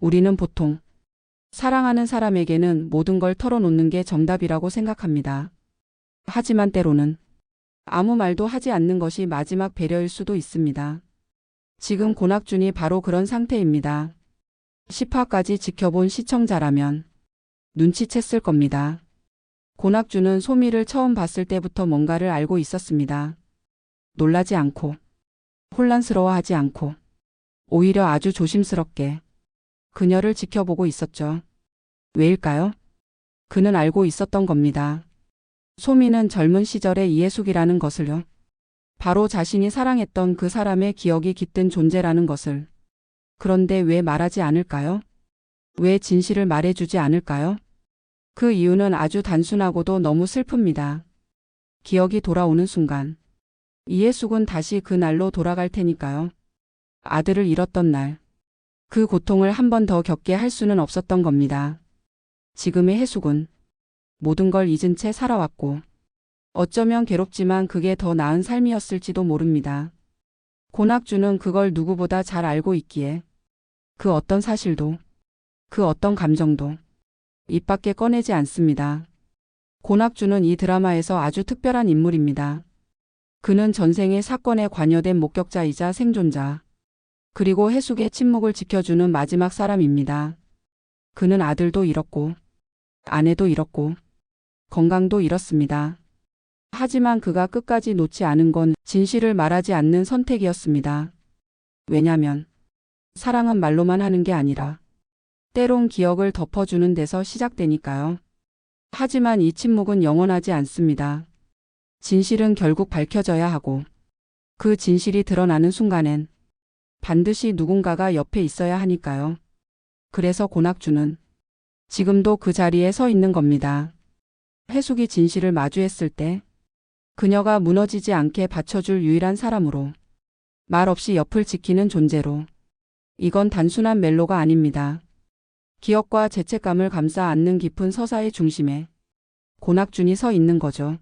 우리는 보통 사랑하는 사람에게는 모든 걸 털어놓는 게 정답이라고 생각합니다. 하지만 때로는 아무 말도 하지 않는 것이 마지막 배려일 수도 있습니다. 지금 고낙준이 바로 그런 상태입니다. 10화까지 지켜본 시청자라면 눈치챘을 겁니다. 고낙준은 소미를 처음 봤을 때부터 뭔가를 알고 있었습니다. 놀라지 않고, 혼란스러워하지 않고, 오히려 아주 조심스럽게 그녀를 지켜보고 있었죠. 왜일까요? 그는 알고 있었던 겁니다. 소미는 젊은 시절의 이해숙이라는 것을요. 바로 자신이 사랑했던 그 사람의 기억이 깃든 존재라는 것을. 그런데 왜 말하지 않을까요? 왜 진실을 말해주지 않을까요? 그 이유는 아주 단순하고도 너무 슬픕니다. 기억이 돌아오는 순간, 이해숙은 다시 그 날로 돌아갈 테니까요. 아들을 잃었던 날, 그 고통을 한 번 더 겪게 할 수는 없었던 겁니다. 지금의 해숙은 모든 걸 잊은 채 살아왔고, 어쩌면 괴롭지만 그게 더 나은 삶이었을지도 모릅니다. 고낙주는 그걸 누구보다 잘 알고 있기에 그 어떤 사실도 그 어떤 감정도 입 밖에 꺼내지 않습니다. 고낙주는 이 드라마에서 아주 특별한 인물입니다. 그는 전생의 사건에 관여된 목격자이자 생존자, 그리고 해숙의 침묵을 지켜주는 마지막 사람입니다. 그는 아들도 잃었고, 아내도 잃었고, 건강도 잃었습니다. 하지만 그가 끝까지 놓지 않은 건 진실을 말하지 않는 선택이었습니다. 왜냐면, 사랑은 말로만 하는 게 아니라, 때론 기억을 덮어주는 데서 시작되니까요. 하지만 이 침묵은 영원하지 않습니다. 진실은 결국 밝혀져야 하고, 그 진실이 드러나는 순간엔 반드시 누군가가 옆에 있어야 하니까요. 그래서 고낙주는 지금도 그 자리에 서 있는 겁니다. 해숙이 진실을 마주했을 때 그녀가 무너지지 않게 받쳐줄 유일한 사람으로 말 없이 옆을 지키는 존재로 이건 단순한 멜로가 아닙니다. 기억과 죄책감을 감싸 안는 깊은 서사의 중심에 고낙준이 서 있는 거죠.